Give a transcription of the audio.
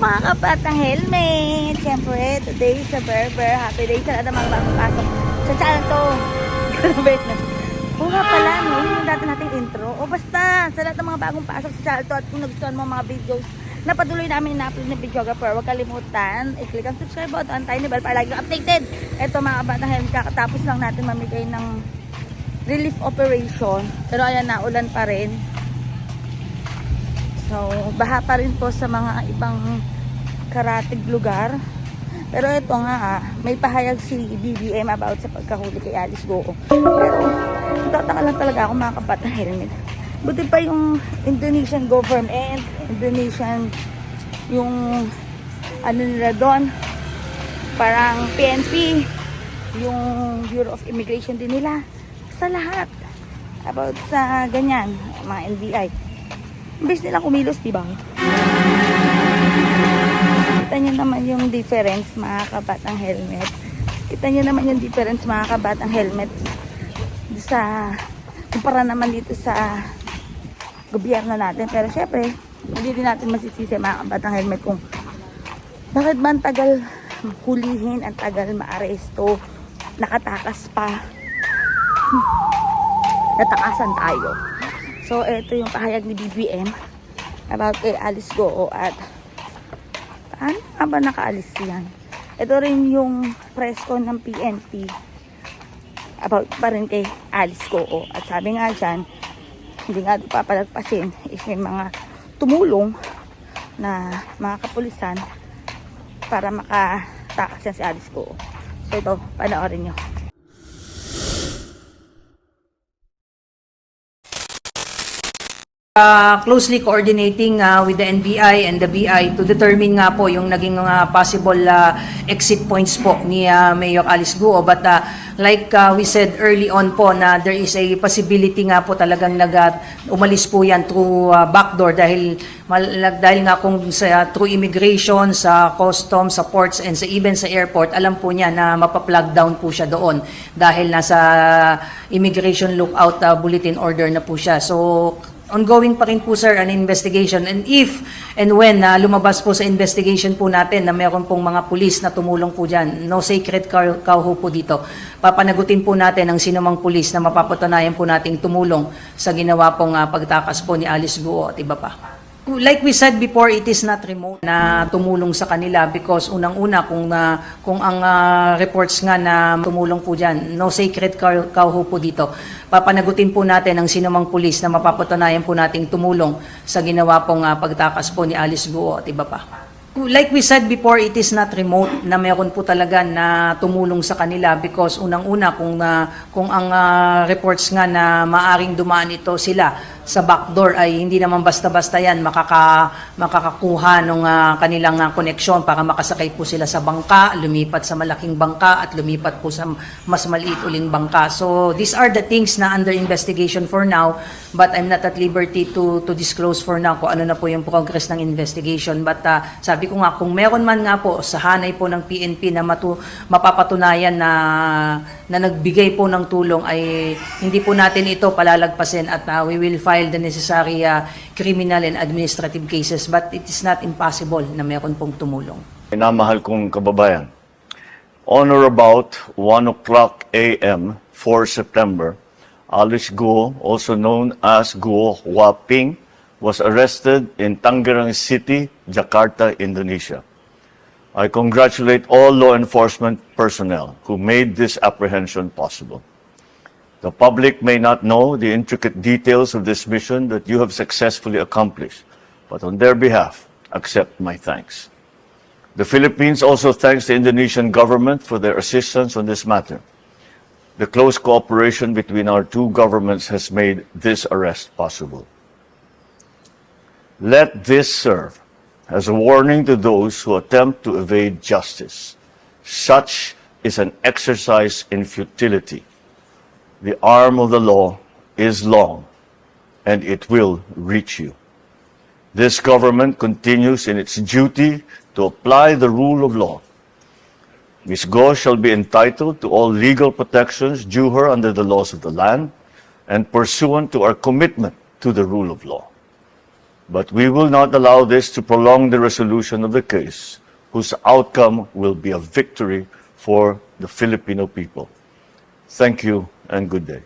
mga kabatang helmet! Siyempre, today sa Berber. Happy day sa lahat ng mga bagong pasok sa channel to. Grabe na. Oo nga pala, no? Yun yung dati nating intro. O basta, sa lahat ng mga bagong pasok sa channel to at kung nagustuhan mo mga videos na patuloy namin na-upload ng videographer, huwag kalimutan, i-click ang subscribe button, tiny bell para lagi updated. Ito mga kabatang helmet, kakatapos lang natin mamigay ng relief operation. Pero ayan na, ulan pa rin. So, baha pa rin po sa mga ibang karatig lugar. Pero ito nga, ah, may pahayag si BBM about sa pagkahuli kay Alice Goo. Pero, tataka lang talaga ako mga kapat na helmet. Buti pa yung Indonesian government, Indonesian, yung ano nila doon, parang PNP, yung Bureau of Immigration din nila. Sa lahat. About sa ganyan, mga NBI. Imbes nila kumilos, di ba? Kita nyo naman yung difference, mga kabatang helmet. Kita nyo naman yung difference, mga kabatang helmet. Sa, kumpara naman dito sa gobyerno natin. Pero syempre, hindi din natin masisisi, mga kabatang helmet, kung bakit ba ang tagal hulihin, ang tagal maaresto, nakatakas pa. Natakasan tayo. So, ito yung pahayag ni BBM about kay Alice Goo at paano nga ba nakaalis yan? Ito rin yung press con ng PNP about pa rin kay Alice Goo. At sabi nga dyan, hindi nga papalagpasin is may mga tumulong na mga kapulisan para makatakas yan si Alice Goo. So ito, panoorin nyo. Uh, closely coordinating uh, with the NBI and the BI to determine nga po yung naging mga possible uh, exit points po ni uh, Mayor Alice Guo. But uh, like uh, we said early on po na there is a possibility nga po talagang nag, uh, umalis po yan through uh, backdoor dahil mal- dahil nga kung sa through immigration, sa customs, sa ports and sa even sa airport, alam po niya na mapa-plug down po siya doon dahil nasa immigration lookout uh, bulletin order na po siya. So ongoing pa rin po sir an investigation and if and when na lumabas po sa investigation po natin na meron pong mga pulis na tumulong po dyan, no sacred cow cow po dito, papanagutin po natin ang sinumang pulis na mapapatunayan po nating tumulong sa ginawa pong ah, pagtakas po ni Alice Guo at iba pa. Like we said before, it is not remote na tumulong sa kanila because unang-una kung ah, kung ang ah, reports nga na tumulong po diyan, no sacred cow cow po dito. Papanagutin po natin ang sinumang pulis na mapapatunayan po nating tumulong sa ginawa pong ah, pagtakas po ni Alice Guo at iba pa. Like we said before, it is not remote na meron po talaga na tumulong sa kanila because unang-una kung ah, kung ang ah, reports nga na maaring dumaan ito sila sa backdoor ay hindi naman basta-basta yan makaka, makakakuha ng kanilang ah, koneksyon para makasakay po sila sa bangka, lumipat sa malaking bangka at lumipat po sa mas maliit uling bangka. So these are the things na under investigation for now but I'm not at liberty to to disclose for now kung ano na po yung progress ng investigation. But ah, sabi ko nga kung meron man nga po sa hanay po ng PNP na matu, mapapatunayan na na nagbigay po ng tulong ay hindi po natin ito palalagpasin at ah, we will file the necessary ah, criminal and administrative cases but it is not impossible na meron pong tumulong. Minamahal kong kababayan, on or about 1 o'clock a.m., 4 September, Alice Guo, also known as Guo Huaping, was arrested in Tangerang City, Jakarta, Indonesia. I congratulate all law enforcement personnel who made this apprehension possible. The public may not know the intricate details of this mission that you have successfully accomplished, but on their behalf, accept my thanks. The Philippines also thanks the Indonesian government for their assistance on this matter. The close cooperation between our two governments has made this arrest possible. Let this serve as a warning to those who attempt to evade justice. Such is an exercise in futility. The arm of the law is long, and it will reach you. This government continues in its duty to apply the rule of law. Ms. Go shall be entitled to all legal protections due her under the laws of the land and pursuant to our commitment to the rule of law. But we will not allow this to prolong the resolution of the case, whose outcome will be a victory for the Filipino people. Thank you and good day.